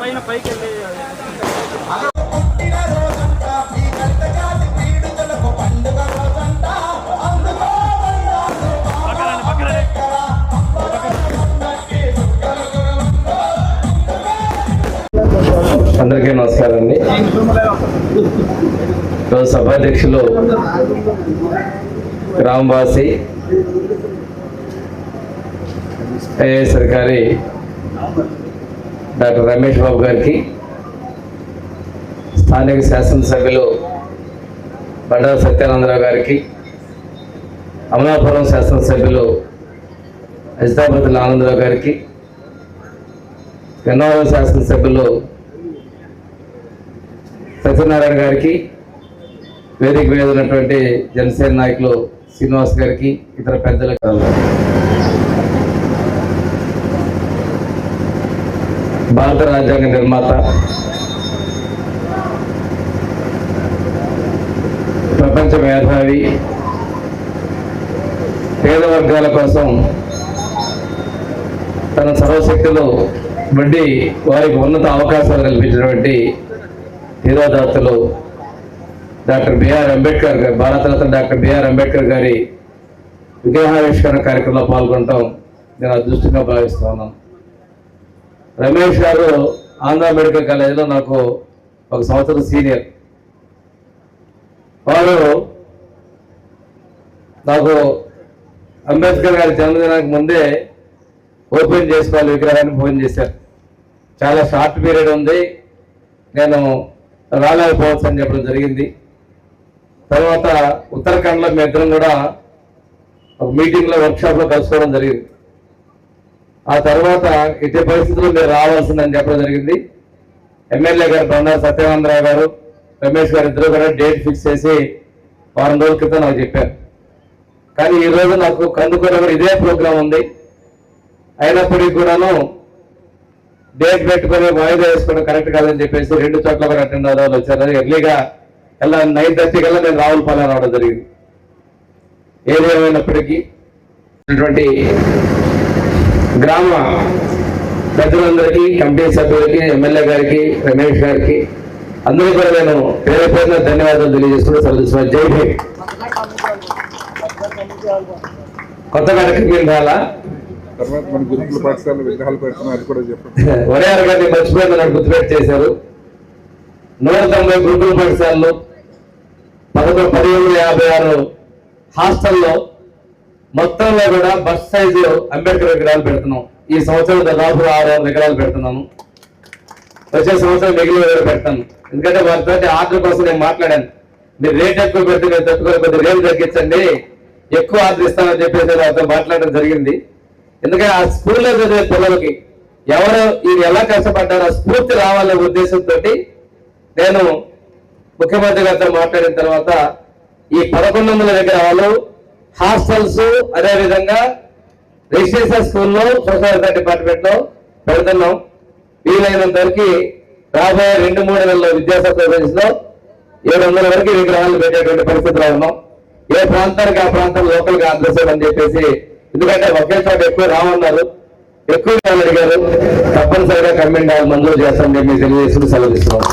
పైన పైకి వెళ్ళి ఈరోజు సభాధ్యక్షులు గ్రామవాసి ఐఏఎస్ అధికారి డాక్టర్ రమేష్ బాబు గారికి స్థానిక శాసనసభ్యులు బండారు సత్యానందరావు గారికి అమలాపురం శాసనసభ్యులు అజితాపతుల ఆనందరావు గారికి గన్నవరం శాసనసభ్యులు సత్యనారాయణ గారికి వేదిక మీద ఉన్నటువంటి జనసేన నాయకులు శ్రీనివాస్ గారికి ఇతర పెద్దలకు భారత రాజ్యాంగ నిర్మాత ప్రపంచ మేధావి పేద వర్గాల కోసం తన సర్వశక్తులు వడ్డీ వారికి ఉన్నత అవకాశాలు కల్పించినటువంటి తీరాదాతలు డాక్టర్ బిఆర్ అంబేద్కర్ గారు భారతరత్న డాక్టర్ బిఆర్ అంబేద్కర్ గారి విగ్రహావిష్కరణ కార్యక్రమంలో పాల్గొనటం నేను అదృష్టంగా భావిస్తున్నాను రమేష్ గారు ఆంధ్ర మెడికల్ కాలేజీలో నాకు ఒక సంవత్సరం సీనియర్. వారు నాకు అంబేద్కర్ గారి జన్మదినానికి ముందే ఓపెన్ చేసుకోవాలి విగ్రహాన్ని ఫోన్ చేశారు. చాలా షార్ట్ పీరియడ్ ఉంది. నేను రాలేకపోవచ్చు అని చెప్పడం జరిగింది. తర్వాత ఉత్తరాఖండ్లో మీ ఇద్దరం కూడా ఒక మీటింగ్లో వర్క్షాప్లో కలుసుకోవడం జరిగింది. ఆ తర్వాత ఇదే పరిస్థితుల్లో మీరు రావాల్సిందని చెప్పడం జరిగింది. ఎమ్మెల్యే గారు బండారు సత్యనారాయణరావు గారు రమేష్ గారు ఇద్దరు కూడా డేట్ ఫిక్స్ చేసి వారం రోజుల క్రితం నాకు చెప్పారు. కానీ ఈ రోజు నాకు కందుకూర ఇదే ప్రోగ్రాం ఉంది. అయినప్పటికీ కూడాను డేట్ పెట్టుకొని వాయిదా వేసుకోవడం కరెక్ట్ కాదని చెప్పేసి రెండు చోట్ల కూడా అటెండ్ అవ్వాలి వచ్చారు. ఎర్లీగా ఎలా నైన్ థర్టీ కల్లా నేను రావులపాలెం రావడం జరిగింది. ఏది ఏమైనప్పటికీ ఉన్నటువంటి గ్రామ పెద్దలందరికీ కమిటీ సభ్యులకి ఎమ్మెల్యే గారికి రమేష్ గారికి అందరూ కూడా నేను పేరు పేరున ధన్యవాదాలు తెలియజేస్తూ సెలవు జై భీమ్. కొత్త కార్యక్రమం రాలా తర్వాత మన గురుకుల పాఠశాల విగ్రహాలు పెడుతున్నారు కూడా చెప్పండి. వరేఆర్ గారిని మర్చిపోయింది నాకు గుర్తుపెట్టి చేశారు. నూట తొంభై గురుకుల పాఠశాలలు పదకొండు పదిహేను యాభై ఆరు హాస్టల్లో మొత్తంలో కూడా బస్ సైజు అంబేద్కర్ విగ్రహాలు పెడుతున్నాం. ఈ సంవత్సరం దాదాపు ఆరు ఆరు విగ్రహాలు పెడుతున్నాను వచ్చే సంవత్సరం మిగిలిన పెడతాను. ఎందుకంటే వారితో ఆర్డర్ కోసం నేను మాట్లాడాను. మీరు రేట్ ఎక్కువ పెడితే నేను తట్టుకోవాలి రేటు తగ్గించండి. ఎక్కువ ఆర్డర్ ఇస్తానని చెప్పేసి వారితో మాట్లాడడం జరిగింది. ఎందుకంటే ఆ స్కూల్లో చదివే పిల్లలకి ఎవరు ఇది ఎలా కష్టపడ్డారో స్ఫూర్తి రావాలనే ఉద్దేశంతో నేను ముఖ్యమంత్రి గారితో మాట్లాడిన తర్వాత ఈ పదకొండు వందల విగ్రహాలు హాస్టల్స్ అదేవిధంగా రెసిడెన్షియల్ స్కూల్లో సోషల్ వెల్ఫేర్ డిపార్ట్మెంట్లో పెడుతున్నాం. వీలైనంత వరకు రాబోయే రెండు మూడు నెలల విద్యాశాఖ లో ఏడు వందల వరకు విగ్రహాలు పెట్టేటువంటి పరిస్థితిలో ఉన్నాం. ఏ ప్రాంతానికి ఆ ప్రాంతం లోకల్గా అడ్రస్ అని చెప్పేసి ఎందుకంటే ఒకే చోట ఎక్కువ రామన్నారు. ఎక్కువ అడిగారు తప్పనిసరిగా కమ్మింగ్ మంజూరు చేస్తామని చెప్పి తెలియజేసి సెలవు ఇస్తున్నాం.